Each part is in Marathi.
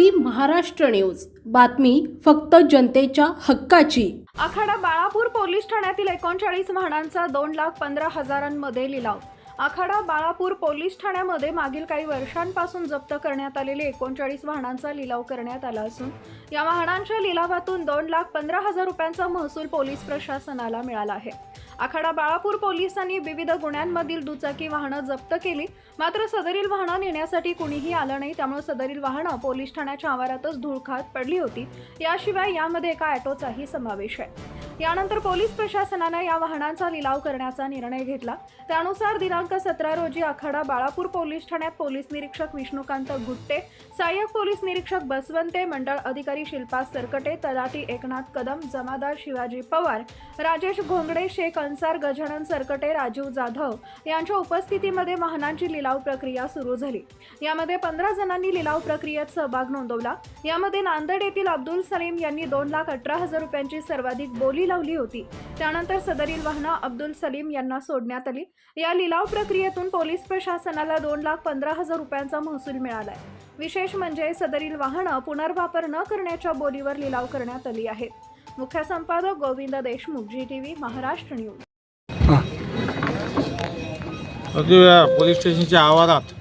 TV Maharashtra news. बातमी फक्त जनतेच्या हक्काची. आखाडा बाळापूर पोलीस ठाण्यातील एकोणचाळीस वाहनांचा दोन लाख पंधरा हजारांमध्ये लिलाव. आखाडा बाळापूर पोलीस ठाण्यामध्ये मागील काही वर्षांपासून जप्त करण्यात आलेले एकोणचाळीस वाहनांचा लिलाव करण्यात आला असून या वाहनांच्या लिलावातून दोन लाख पंधरा हजार रुपयांचा महसूल पोलीस प्रशासनाला मिळाला आहे. आखाडा बाळापूर पोलिसांनी विविध गुन्ह्यांमधील दुचाकी वाहनं जप्त केली मात्र सदरील वाहनं नेण्यासाठी कुणीही आलं नाही. त्यामुळे सदरील वाहनं पोलीस ठाण्याच्या आवारातच धूळखात पडली होती. याशिवाय यामध्ये एका ॲटोचाही समावेश आहे. यानंतर पोलीस प्रशासनानं या वाहनांचा लिलाव करण्याचा निर्णय घेतला. त्यानुसार दिनांक सतरा रोजी आखाडा बाळापूर पोलीस ठाण्यात पोलीस निरीक्षक विष्णुकांत गुट्टे सहाय्यक पोलीस निरीक्षक बसवंते मंडळ अधिकारी शिल्पा सरकटे तलाठी एकनाथ कदम जमादार शिवाजी पवार राजेश घोंगडे शेख अन्सार गजानन सरकटे राजीव जाधव यांच्या उपस्थितीमध्ये वाहनांची लिलाव प्रक्रिया सुरू झाली. यामध्ये पंधरा जणांनी लिलाव प्रक्रियेत सहभाग नोंदवला. यामध्ये नांदेड येथील अब्दुल सलीम यांनी दोन लाख अठरा हजार रुपयांची सर्वाधिक बोली लावली होती. त्यानंतर सदरील वाहनं अब्दुल सलीम यांना सोडण्यात आली. या लिलाव प्रक्रियेतून पोलीस प्रशासनाला दोन लाख पंधरा हजार रुपयांचा महसूल मिळालाय. विशेष म्हणजे सदरील वाहनं पुनर्वापर न करण्याच्या बोलीवर लिलाव करण्यात आली आहेत. मुख्य संपादक Govind Deshmukh G T V Maharashtra news. Police स्टेशनच्या आवारात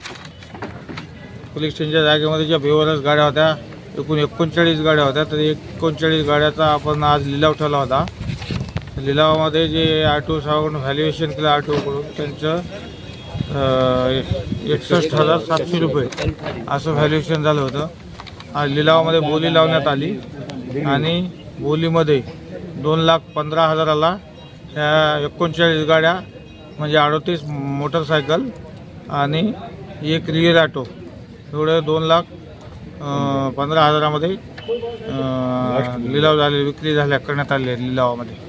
पोलीस स्टेशनच्या जागेमध्ये ज्या बेवरच गाड्या होत्या एकूण एकोणचाळीस गाड्या होत्या तर एकोणचाळीस गाड्याचा आपण आज लिलाव ठेवला होता. लिलावामध्ये जे आर टी व्हॅल्युएशन केलं आर टी ओकडून त्यांचं एकसष्ट हजार सातशे रुपये असं व्हॅल्युएशन झालं होतं. लिलावामध्ये बोली लावण्यात आली आणि बोलीमध्ये दोन लाख पंधरा हजाराला ह्या एकोणचाळीस गाड्या म्हणजे अडतीस मोटरसायकल आणि एक रिअर ऑटो एवढं दोन लाख पंधरा हजारामध्ये लिलाव झाले विक्री झाल्या करण्यात आले लिलावामध्ये.